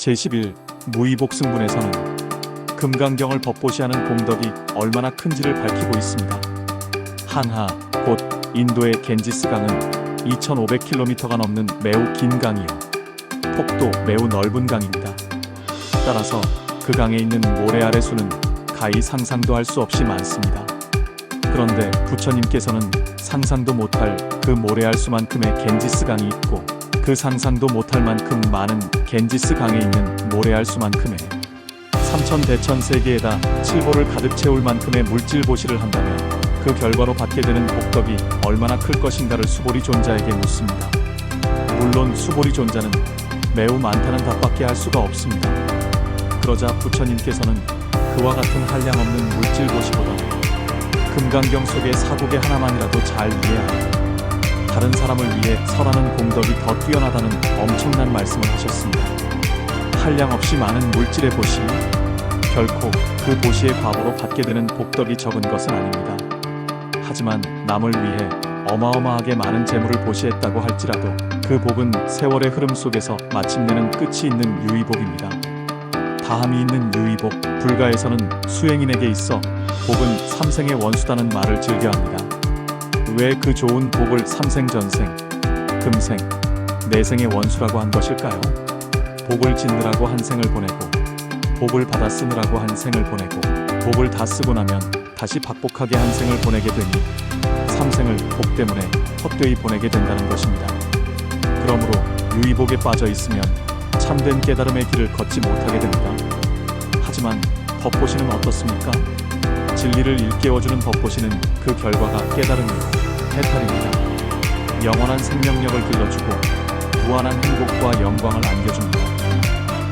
제11 무의복 승분에서는 금강경을 법보시하는 공덕이 얼마나 큰지를 밝히고 있습니다. 한하, 곧 인도의 겐지스강은 2,500km가 넘는 매우 긴 강이요. 폭도 매우 넓은 강입니다. 따라서 그 강에 있는 모래 아래 수는 가히 상상도 할 수 없이 많습니다. 그런데 부처님께서는 상상도 못할 그 모래 알 수만큼의 겐지스 강이 있고 그 상상도 못할 만큼 많은 겐지스 강에 있는 모래알 수만큼의 삼천 대천 세계에다 칠보를 가득 채울 만큼의 물질 보시를 한다면 그 결과로 받게 되는 복덕이 얼마나 클 것인가를 수보리 존자에게 묻습니다. 물론 수보리 존자는 매우 많다는 답밖에 할 수가 없습니다. 그러자 부처님께서는 그와 같은 한량 없는 물질 보시보다 금강경 속의 사국의 하나만이라도 잘 이해하고 다른 사람을 위해 설하는 공덕이 더 뛰어나다는 엄청난 말씀을 하셨습니다. 한량 없이 많은 물질의 보시, 결코 그 보시의 과보로 받게 되는 복덕이 적은 것은 아닙니다. 하지만 남을 위해 어마어마하게 많은 재물을 보시했다고 할지라도 그 복은 세월의 흐름 속에서 마침내는 끝이 있는 유의복입니다. 다함이 있는 유의복, 불가에서는 수행인에게 있어 복은 삼생의 원수다는 말을 즐겨합니다. 왜 그 좋은 복을 삼생전생, 금생, 내생의 원수라고 한 것일까요? 복을 짓느라고 한 생을 보내고 복을 받아 쓰느라고 한 생을 보내고 복을 다 쓰고 나면 다시 박복하게 한 생을 보내게 되니 삼생을 복 때문에 헛되이 보내게 된다는 것입니다. 그러므로 유의복에 빠져 있으면 참된 깨달음의 길을 걷지 못하게 됩니다. 하지만 법보시는 어떻습니까? 진리를 일깨워주는 법보시는 그 결과가 깨달음이고 해탈입니다. 영원한 생명력을 길러주고 무한한 행복과 영광을 안겨줍니다.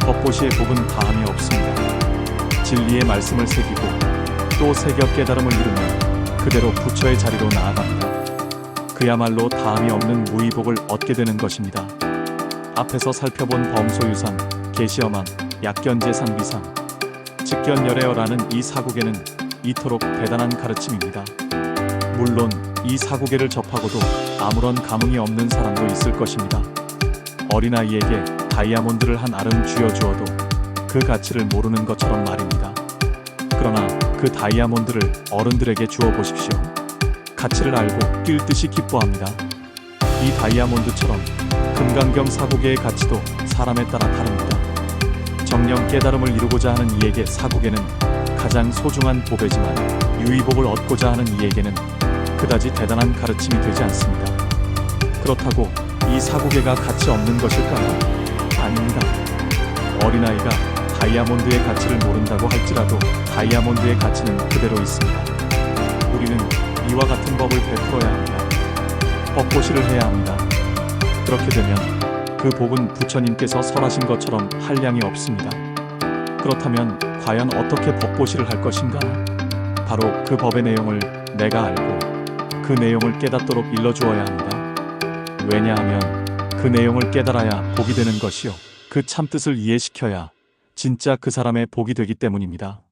법보시의 복은 다함이 없습니다. 진리의 말씀을 새기고 또 새겨 깨달음을 이루면 그대로 부처의 자리로 나아갑니다. 그야말로 다함이 없는 무의복을 얻게 되는 것입니다. 앞에서 살펴본 범소유상, 계시어망, 약견제 상비상, 직견열애어라는 이 사국에는 이토록 대단한 가르침입니다. 물론 이 사국에를 접하고도 아무런 감흥이 없는 사람도 있을 것입니다. 어린아이에게 다이아몬드를 한 알음 쥐어주어도 그 가치를 모르는 것처럼 말입니다. 그러나 그 다이아몬드를 어른들에게 주어 보십시오. 가치를 알고 뛸 듯이 기뻐합니다. 이 다이아몬드처럼 금강경 사고계의 가치도 사람에 따라 다릅니다. 정령 깨달음을 이루고자 하는 이에게 사고계는 가장 소중한 보배지만 유의복을 얻고자 하는 이에게는 그다지 대단한 가르침이 되지 않습니다. 그렇다고 이 사고계가 가치 없는 것일까요? 아닙니다. 어린아이가 다이아몬드의 가치를 모른다고 할지라도 다이아몬드의 가치는 그대로 있습니다. 우리는 이와 같은 법을 베풀어야 합니다. 법보시를 해야 합니다. 그렇게 되면 그 복은 부처님께서 설하신 것처럼 한량이 없습니다. 그렇다면 과연 어떻게 법보시를 할 것인가? 바로 그 법의 내용을 내가 알고 그 내용을 깨닫도록 일러주어야 합니다. 왜냐하면 그 내용을 깨달아야 복이 되는 것이요. 그 참뜻을 이해시켜야 진짜 그 사람의 복이 되기 때문입니다.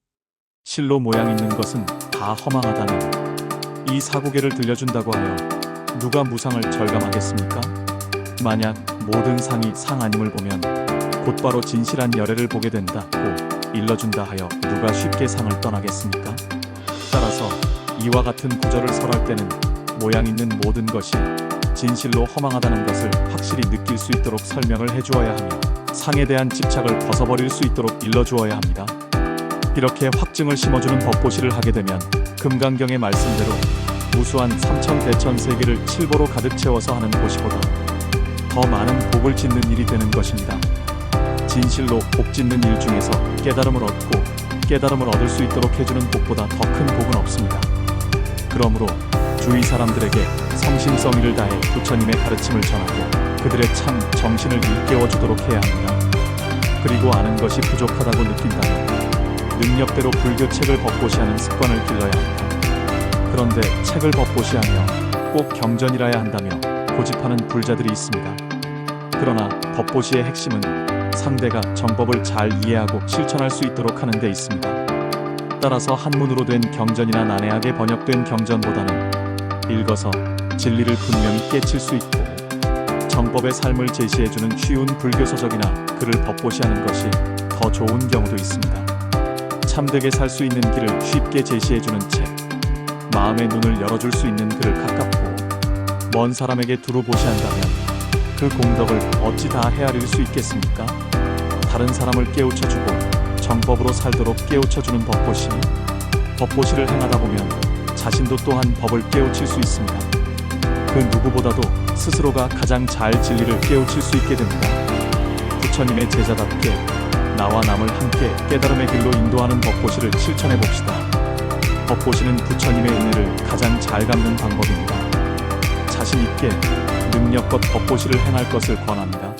실로 모양 있는 것은 다 허망하다는 이 사고계를 들려준다고 하여 누가 무상을 절감하겠습니까? 만약 모든 상이 상 아님을 보면 곧바로 진실한 열애를 보게 된다 고 일러준다 하여 누가 쉽게 상을 떠나겠습니까? 따라서 이와 같은 구절을 설할 때는 모양 있는 모든 것이 진실로 허망하다는 것을 확실히 느낄 수 있도록 설명을 해주어야 하며 상에 대한 집착을 벗어버릴 수 있도록 일러주어야 합니다. 이렇게 확증을 심어주는 법보시를 하게 되면 금강경의 말씀대로 무수한 삼천 대천 세계를 칠보로 가득 채워서 하는 보시보다 더 많은 복을 짓는 일이 되는 것입니다. 진실로 복 짓는 일 중에서 깨달음을 얻고 깨달음을 얻을 수 있도록 해주는 복보다 더 큰 복은 없습니다. 그러므로 주위 사람들에게 성심성의를 다해 부처님의 가르침을 전하고 그들의 참 정신을 일깨워 주도록 해야 합니다. 그리고 아는 것이 부족하다고 느낀다면 능력대로 불교 책을 법보시하는 습관을 길러야 합니다. 그런데 책을 법보시하며 꼭 경전이라야 한다며 고집하는 불자들이 있습니다. 그러나 법보시의 핵심은 상대가 정법을 잘 이해하고 실천할 수 있도록 하는 데 있습니다. 따라서 한문으로 된 경전이나 난해하게 번역된 경전보다는 읽어서 진리를 분명히 깨칠 수 있고 정법 제법의 삶을 제시해주는 쉬운 불교 서적이나 글을 법보시하는 것이 더 좋은 경우도 있습니다. 참되게 살 수 있는 길을 쉽게 제시해주는 책, 마음의 눈을 열어줄 수 있는 글을 가깝고 먼 사람에게 두루 보시한다면 그 공덕을 어찌 다 헤아릴 수 있겠습니까? 다른 사람을 깨우쳐주고 정법으로 살도록 깨우쳐주는 법보시, 법보시를 행하다 보면 자신도 또한 법을 깨우칠 수 있습니다. 그 누구보다도 스스로가 가장 잘 진리를 깨우칠 수 있게 됩니다. 부처님의 제자답게 나와 남을 함께 깨달음의 길로 인도하는 법보시를 실천해 봅시다. 법보시는 부처님의 은혜를 가장 잘 갚는 방법입니다. 자신 있게 능력껏 법보시를 행할 것을 권합니다.